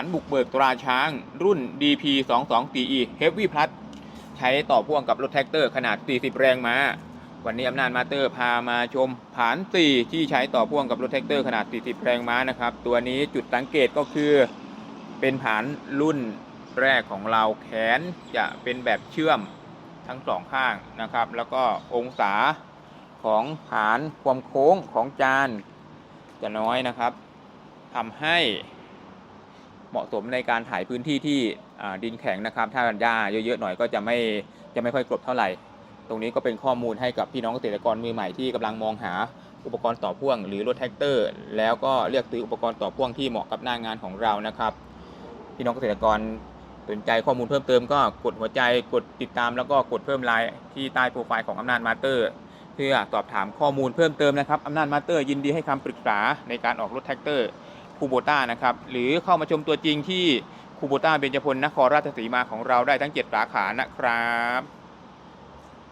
ฐานบุกเบิกตราช้างรุ่น DP 2 2 4 E Heavy Plus ใช้ต่อพ่วงกับรถแท็กเตอร์ขนาด 40 แรงม้า วันนี้อำนาจมาเตอร์พามาชมผาน 4 ที่ใช้ต่อพ่วงกับรถแท็กเตอร์ขนาด 40 แรงม้านะครับ ตัวนี้จุดสังเกตก็คือเป็นผานรุ่นแรกของเราแขนจะเป็นแบบเชื่อมทั้งสองข้างนะครับ แล้วก็องศาของผานความโค้งของจานจะน้อยนะครับทำให้ เหมาะสมในการถ่ายพื้นที่ที่ดินแข็งนะครับ ถ้าหญ้าเยอะๆหน่อยก็จะไม่จะไม่ค่อยกรบเท่าไหร่ ตรงนี้ก็เป็นข้อมูลให้กับพี่น้องเกษตรกรมือใหม่ที่กำลังมองหาอุปกรณ์ต่อพ่วง หรือรถแท็กเตอร์ แล้วก็เลือกซื้ออุปกรณ์ต่อพ่วงที่เหมาะกับหน้างานของเรานะครับ พี่น้องเกษตรกรสนใจข้อมูลเพิ่มเติมก็กดหัวใจกดติดตามแล้วก็กดเพิ่มไลน์ที่ใต้โปรไฟล์ของอำนาจมาเตอร์ เพื่อสอบถามข้อมูลเพิ่มเติมนะครับอำนาจมาเตอร์ยินดีให้คำปรึกษาในการออกรถแท็กเตอร์ คูโบต้านะครับหรือเข้ามาชมตัวจริงที่คูโบต้าเบญจพลนครราชสีมาของเราได้ทั้ง 7 สาขานะครับ